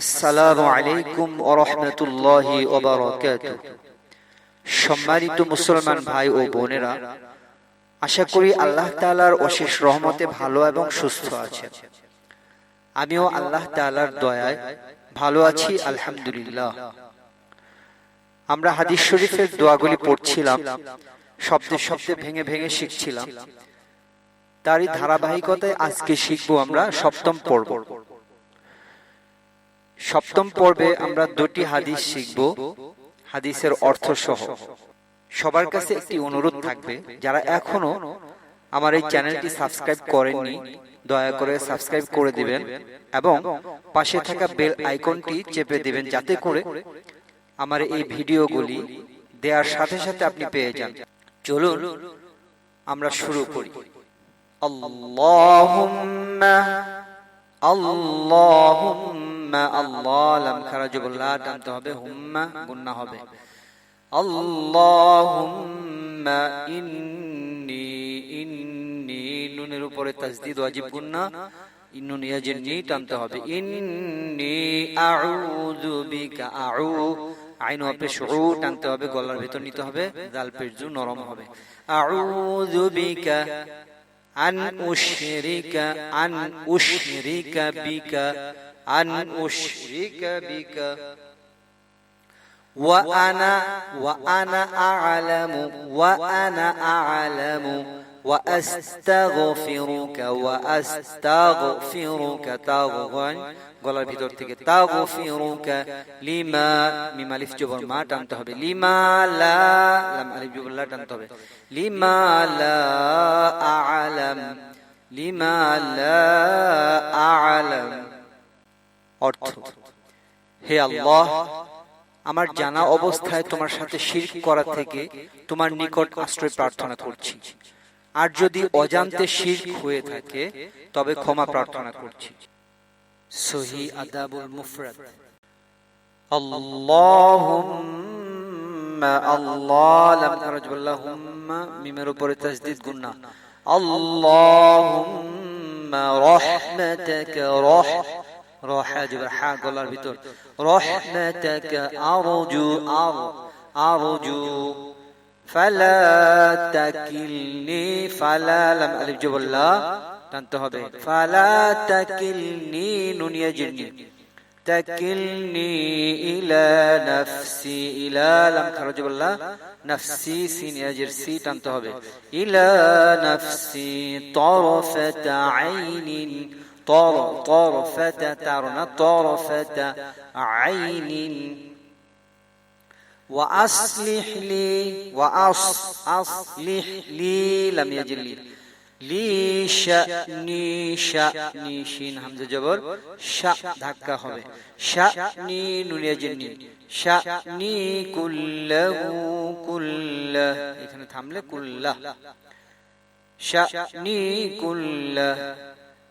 আসসালামু আলাইকুম সম্মানিত মুসলমান ভাই ও বোনেরা, আশা করি আল্লাহ তাআলার অশেষ রহমতে ভালো এবং সুস্থ আছে আমিও আল্লাহ তাআলার দয়ায় ভালো আছি, আলহামদুলিল্লাহ। আমরা হাদিস শরীফের দোয়াগুলি পড়ছিলাম, শব্দে শব্দে ভেঙে ভেঙে শিখছিলাম। তারই ধারাবাহিকতায় আজকে শিখব আমরা সপ্তম পর্ব। সপ্তম পর্বে আমরা দুটি হাদিস শিখব। হাদিসের অর্থ সহ সবার কাছে একটি অনুরোধ থাকবে, যারা এখনও আমার এই চ্যানেলটি সাবস্ক্রাইব করেননি, দয়া করে সাবস্ক্রাইব করে দিবেন এবং পাশে থাকা বেল আইকনটি চেপে দিবেন যাতে করে আমার এই ভিডিওগুলি দেওয়ার সাথে সাথে আপনি পেয়ে যান। চলুন, আমরা শুরু করি। আল্লাহুম্মা আল্লাহুম্মা। আল্লাহ, লাম খারাজুল্লাহ টানতে হবে, হুম্মা গুন্না হবে। আল্লাহুম্মা ইন্নি ইন্নি, নুনের উপরে ওয়াজিব গুন্না ইন্নু নিয়াজের নি, টানতে হবে। ইন্নি আউযু বিকা, আউ, আইন হবে শুরু টানতে হবে, গলার ভিতর নিতে হবে দাল পেজু নরম হবে। আউযু বিকা আন উশরিকা আন উশরিকা বিকা আন উশরিকা বিকা وأنا وأنا أعلم وأنا أعلم وأستغفرك وأستغفرك তাগফির গলার ভিতর থেকে তাগফিরুকা লিমা মিম আলিফ জবর মা টানতে হবে লিমা লা লাম আলিফ জবর লা টানতে হবে লিমা লা আ'লাম লিমা লা আ'লাম অর্থ। হে আল্লাহ, আমার জানা অবস্থায় তোমার সাথে শির করা থেকে তোমার নিকট আশ্রয় প্রার্থনা করছি। আর যদি অজান্তে শির হয়ে থাকে, তবে ক্ষমা প্রার্থনা করছি। সহি আদাবুল মুফরাদ। আল্লাহুম্মা, আল্লাহ, লাম আরজুল্লাহুম্মা মিমের উপরে তাসদিদ গুন্না আল্লাহুম্মা, রাহমাতাকা রাহ রহা জবর হা গলার ভিতর। রহমাতাকা আরজু আর আরজু ফালা তাকিলনি ফালা লাম আলিফ জবর লা টানতে হবে। ফালা তাকিলনি নুনিয়া জিন্নি তাকিলনি ইলা নাফসি ইলা লাম খারাজ বল্লা নাফসি সিন ইয়াজির সি টানতে হবে। ইলা নাফসি তরফাত আইনিন طر طرفة ترنا طرفة عين وأصلح لي وأص أصلح لي لم يجل لي لي شأني شأني شين همزة جبر شأ ধাক্কা হবে شأني নুন ইয়াজিনি شأني كله كله এখানে থামলে কুল্লাহ شأني كله লা ইলাহা লাম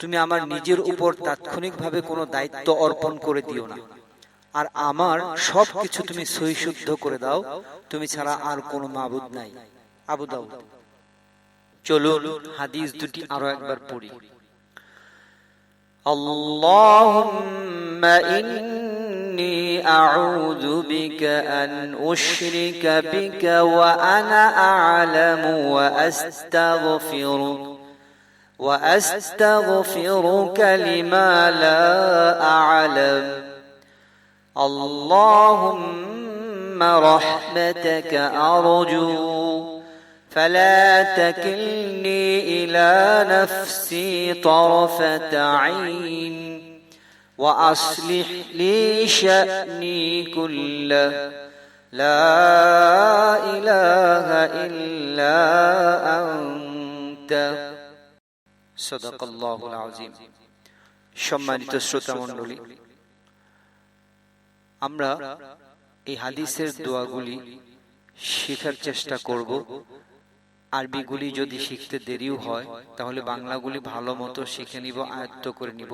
তুমি আমার নিজের উপর তাৎক্ষণিকভাবে কোনো দায়িত্ব অর্পণ করে দিও না আর আমার সব কিছু তুমি সই শুদ্ধ করে দাও তুমি ছাড়া আর কোনো মাবুদ নাই আবু দাও চলুন হাদিস দুটি আরো একবার পড়ি اللهم إني أعوذ بك أن أشرك بك وأنا أعلم وأستغفرك وأستغفرك لما لا أعلم. اللهم رحمتك أرجو فلا تكلني إلى نفسي طرفة عين وأصلح لي شأني كله. لا إله إلا أنت. সদাকাল্লাহুল আযীম। সম্মানিত শ্রোতা মণ্ডলী আমরা এই হাদিসের দোয়াগুলি শেখার চেষ্টা করব। আরবিগুলি যদি শিখতে দেরিও হয় তাহলে বাংলাগুলি ভালো মতো শিখে নিব আয়ত্ত করে নিব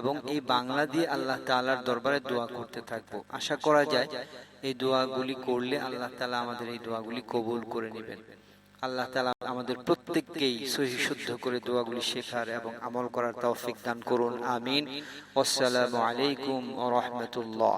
এবং এই বাংলা দিয়ে আল্লাহ তাআলার দরবারে দোয়া করতে থাকব। আশা করা যায় এই দোয়াগুলি করলে আল্লাহ তালা আমাদের এই দোয়াগুলি কবুল করে নেবেন। আল্লাহ তালা আমাদের প্রত্যেককেই সহি শুদ্ধ করে দোয়াগুলি শেখার এবং আমল করার তৌফিক দান করুন, আমিন। আসসালামু আলাইকুম রাহমাতুল্লাহ।